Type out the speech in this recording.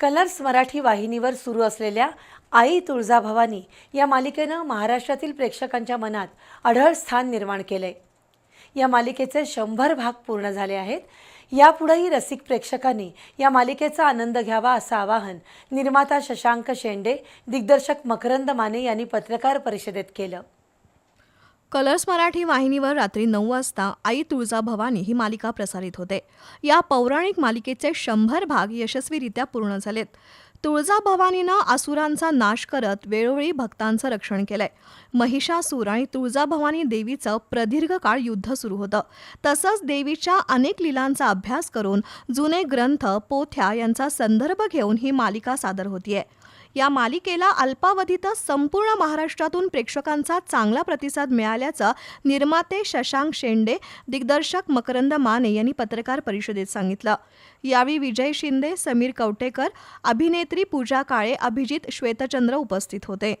Colours Marathi वाहिनीवर सुरू असलेल्या आई तुळजाभवानी या मालिकेनं महाराष्ट्रातील प्रेक्षकांच्या मनात अढळ स्थान निर्माण केलंय. या मालिकेचे शंभर भाग पूर्ण झाले आहेत. यापुढेही रसिक प्रेक्षकांनी या मालिकेचा आनंद घ्यावा असं आवाहन निर्माता शशांक शेंडे दिग्दर्शक मकरंद माने यांनी पत्रकार परिषदेत केलं. कलर्स मराठी वाहिनीवर रात्री नऊ वाजता आई तुळजा भवानी ही मालिका प्रसारित होते. या पौराणिक मालिकेचे शंभर भाग यशस्वीरित्या पूर्ण झालेत. तुळजाभवानीनं असुरांचा नाश करत वेळोवेळी भक्तांचं रक्षण केलंय. महिषासूर आणि तुळजाभवानी देवीचं प्रदीर्घ काळ युद्ध सुरू होतं. तसंच देवीच्या अनेक लीलांचा अभ्यास करून जुने ग्रंथ पोथ्या यांचा संदर्भ घेऊन ही मालिका सादर होतीये. या मालिकेला अल्पावधीतच संपूर्ण महाराष्ट्रातून प्रेक्षकांचा चांगला प्रतिसाद मिळाल्याचं निर्माते शशांक शेंडे दिग्दर्शक मकरंद माने यांनी पत्रकार परिषदेत सांगितलं. यावेळी विजय शिंदे समीर कवटेकर अभिनेत्री पूजा काळे अभिजित श्वेतचंद्र उपस्थित होते.